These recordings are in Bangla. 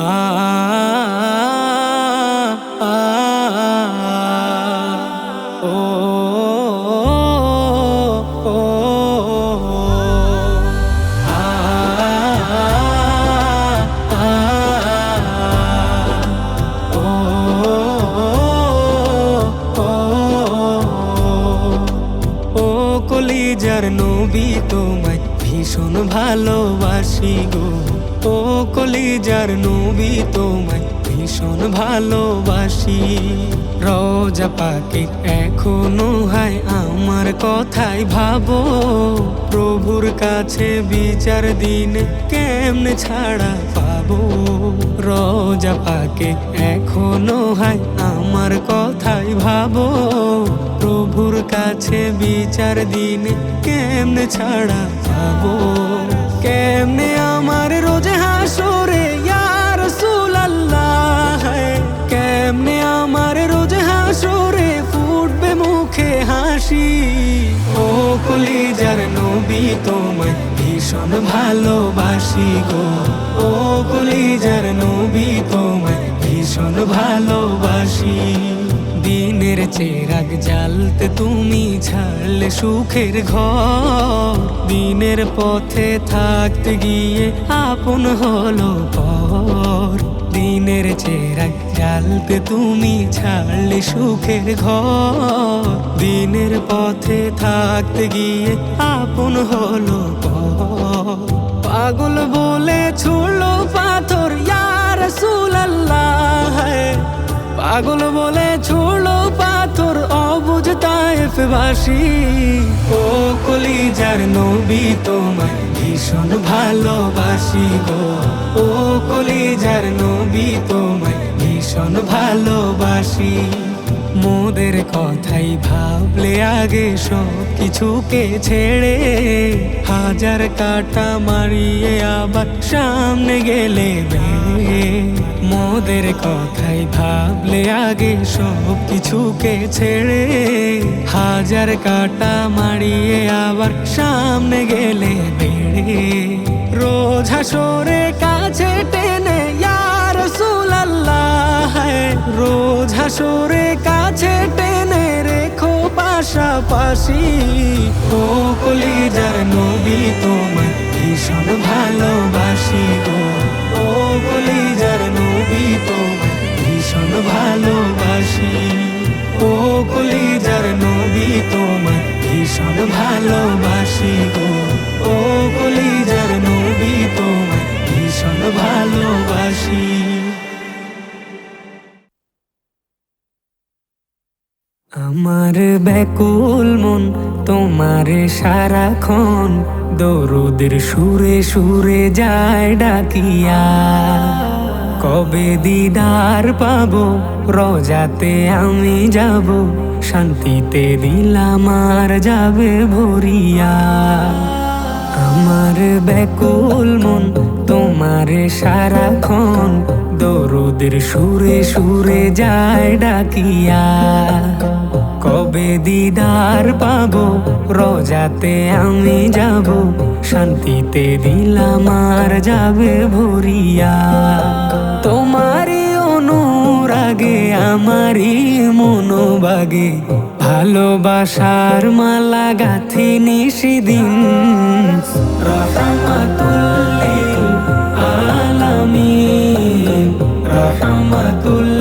ah. ভীষণ ভালোবাসি গো। ও কলিজার নবী তোমায় ভীষণ ভালোবাসি। রোজা পাকে এখনও হায়, আমার কথাই ভাবো। প্রভুর কাছে বিচার দিন কেমনে ছাড়া পাবো? রোজা পাকে এখনও হায়, আমার কথাই ভাবো। প্রভুর কাছে বিচার দিন, কেমনে ছাড়া পাবো? কেমনে আমার রোজে হাসরে, ইয়ার সুলাল্লাহ কেমনে আমার রোজে হাসরে ফুটবে মুখে হাসি? ও কলিজার নবী, তোমায় ভীষণ ভালোবাসি গো। ও কলিজার নবী, তোমায় ভীষণ ভালোবাসি। দিনের চেরাগ জ্বালতে তুমি ছাড়লে সুখের ঘর। দিনের পথে থাকতে গিয়ে আপন হলো পর। দিনের চেরাগ জ্বালতে তুমি ছাড়লে সুখের ঘর। দিনের পথে থাকতে গিয়ে আপন হলো পর। পাগল বলে ছুড়লো পাথর, ইয়ার সুলাল্লাহ। পাগল বলে তাইফ বাসি ও কলিজার নবী তোমায় ভীষণ ভালোবাসি গো। ও কলিজার নবী তোমায় ভীষণ ভালোবাসি। মোদের কথাই ভাবলে আগে সব কিছুকে ছেড়ে হাজার কাটা মারিয়ে আবার সামনে গেলে বেড়ে মোদের কথাই ভাবলে আগে সব কিছুকে ছেড়ে হাজার কাটা মারিয়ে আবার সামনে গেলে বেড়ে। রোজ হাসরে কাছে টেনে ইয়ার সুলাল্লাহ রোজ হাসরে কাছে টেনে রেখো পাশাপাশি। ও কলিজার নবী তোমায় ভীষণ ভালোবাসি গো। ভীষণ ভালোবাসি। ও কলিজার নবী তোমায় ভীষণ ভালোবাসি গো। ও কলিজার নবী তোমায় ভীষণ ভালোবাসি। আমার ব্যাকুল মন, তোমার সারাক্ষণ দরুদের সুরে সুরে যায় ডাকিয়া। কবে দিদার পাবো? রজাতে আমি যাব। শান্তিতে দিলাম আর যাবে ভরিয়া। আমার ব্যাকুল মন, তোমার সারাক্ষণ। দরুদের সুরে সুরে যায় ডাকিয়া। কবে দিদার পাবো? রজাতে আমি যাব। শান্তিতে দিলাম আর যাবে ভরিয়া। তোমারই অনুরাগে, আমারই মনোবাগে ভালোবাসার মালা গাথি নিশিদিন রহমাতুল্লিল আলামিন, রহমাতুল্লিল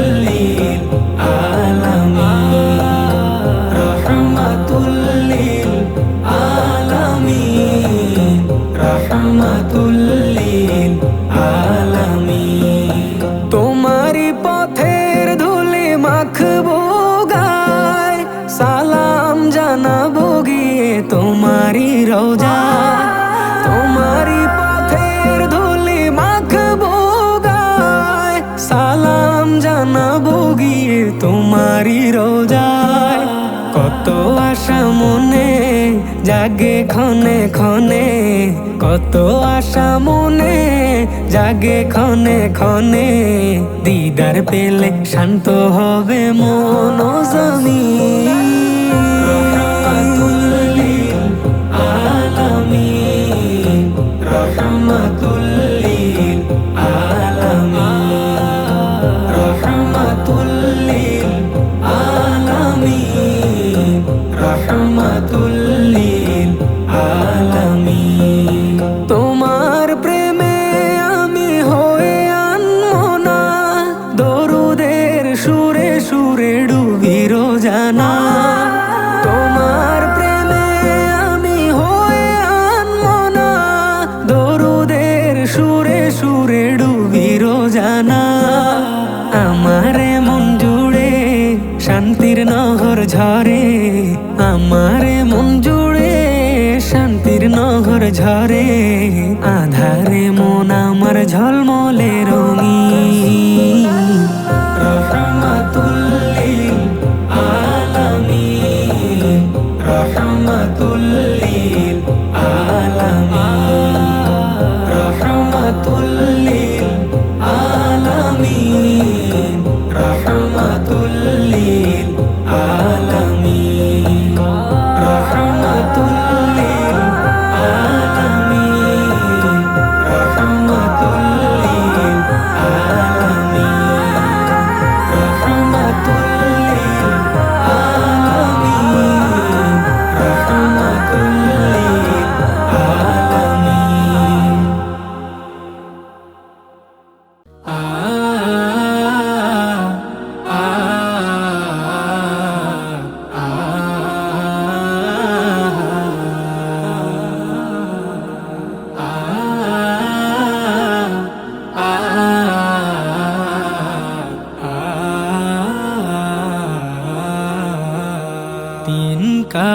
তোমারি রোজায় কত আশা মনে জাগে ক্ষণে ক্ষণে, কত আশা মনে জাগে ক্ষণে ক্ষণে। দিদার পেলে শান্ত হবে মন জমি আলামিন ঝরে আধারে মন আমার ঝলমলে রঙি রহমাতুল্লিল আলামিন রহমাতুল্লিল আলামিন।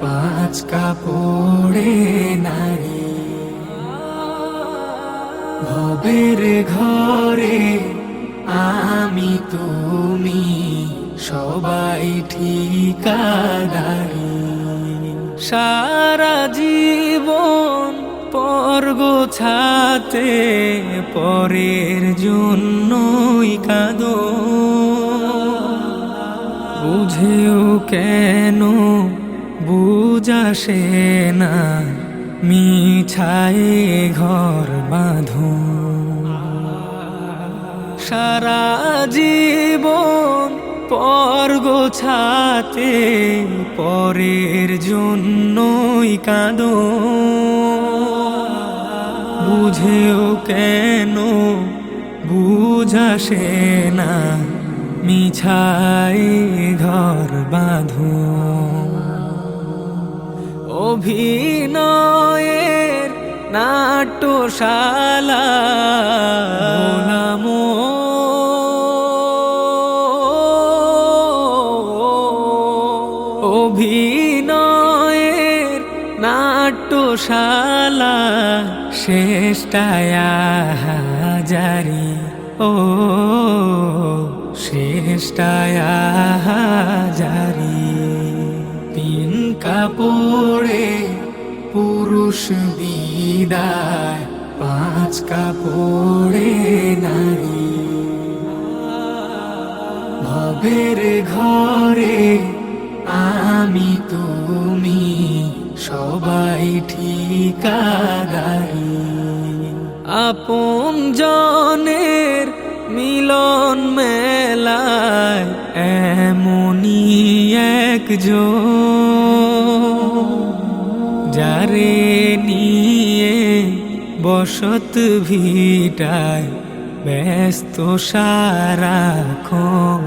পাঁচ কাপড়ে নারী। ভবের ঘরে আমি তুমি, সবাই ঠিকাদারি। সারা জীবন পর গোছাতে পরের জন্যই কাঁদো। বুঝেও কেন বুঝাসে না মিছায়ে ঘর বাঁধো সারা জীবন পর গোছাতে, পরের জন্যই কাঁদো বুঝেও কেন বুঝাসে না মিছাই ঘর বাঁধো অভিনয়ের নাট্যশালা। নামো অভিনয়ের নাট্যশালা। শেষটায়া হাজারি ও শেষটায়া হাজারি তিন কাপড়ে পুরুষ বিদায়, পাঁচ কাপড়ে নারী। ভবের ঘরে আমি তুমি সবাই ঠিকাদারি। আপন জনের মিলন মেলায় এমনই একজন। যারে নিয়ে বসত ভিটায় ব্যস্ত সারাক্ষণ।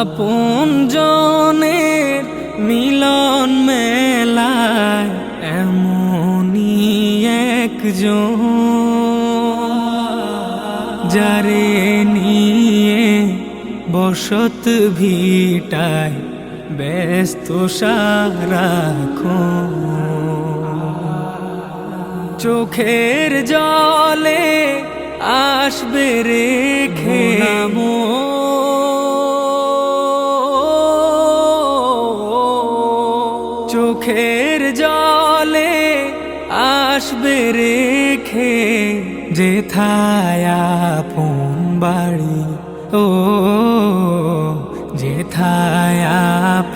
আপন জনের মিলন মেলায় এমনই একজন, যারে নিয়ে বসত ভিটায় ব্যস্ত সারাক্ষণ চোখের জলে আসবে রেখে নামো। চোখের জলে আসবে রেখে যেথায় আপন বাড়ি। ও, যেথায়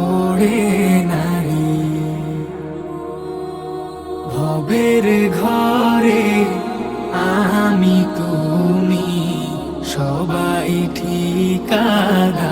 কাপড়ে নারী ভবের ঘরে আমি তুমি সবাই ঠিকাদারি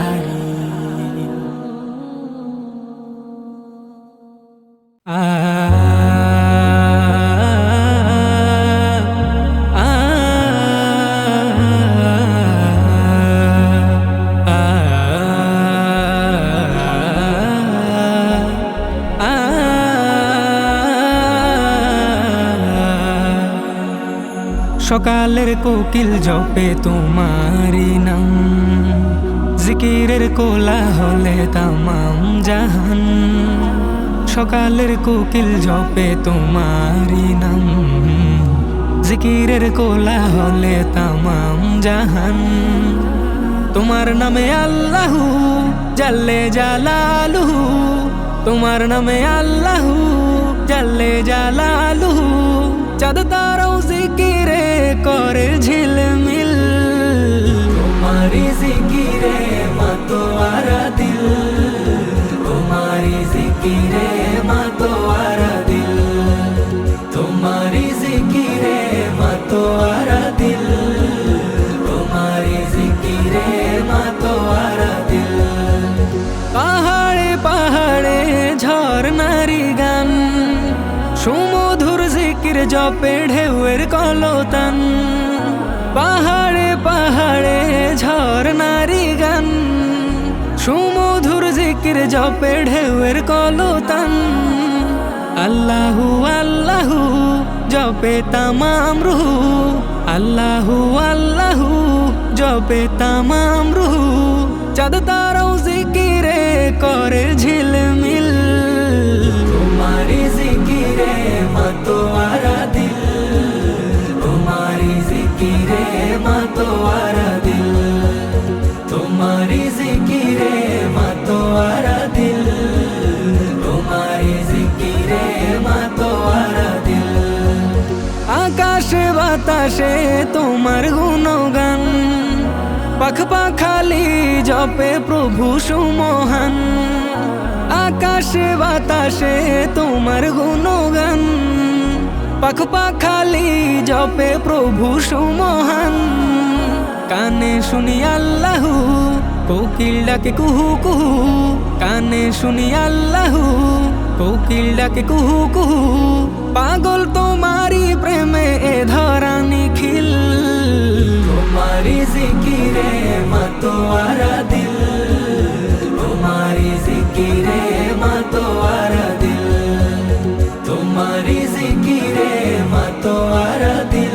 সকালের কোকিল জপে তোমারি নাম। জিকিরের কোলা হলে তামাম জাহান। সকালের কোকিল জপে তোমারি নাম। জিকিরের কোলা হলে তামাম জাহান। তোমার নামে আল্লাহু জাল্লে জালালুহু। তোমার নামে আল্লাহু জাল্লে জালালুহু। চাঁদ জিকিরে করে ঝিলমিল। তোমারি জিকিরে মাতোয়ারা দিল। তোমারি জিকিরে মাতোয়ারা দিল। তোমারি জপে ঢেউয়ের কলতান। পাহাড়ে পাহাড়ে ঝর্ণারি গান। সুমধুর জিকির জপে ঢেউয়ের কলতান। আল্লাহু আল্লাহু, জপে তামাম রুহু। আল্লাহু আল্লাহু, জপে তামাম রুহু। চাঁদ তারাও জিকিরে করে ঝিলমিল দিল দিল দিল আকাশে বাতাসে তোমার গুণগান পাখ পাখালি জপে প্রভু সুমহান আকাশে, বাতাসে তোমার গুণগান। পাখ পাখালি জপে প্রভু সুমহান। কানে শুনি আল্লাহ, কোকিল ডাকে কুহু কুহু। কানে শুনি আল্লাহ, কোকিল ডাকে কুহু কুহু। পাগল তোমারি প্রেমে এ ধরা নিখিল তোমারি জিকিরে মাতোয়ারা দিল। তোমারি জিকিরে মাতোয়ারা দিল। তোমারি জিকিরে মাতোয়ারা দিল।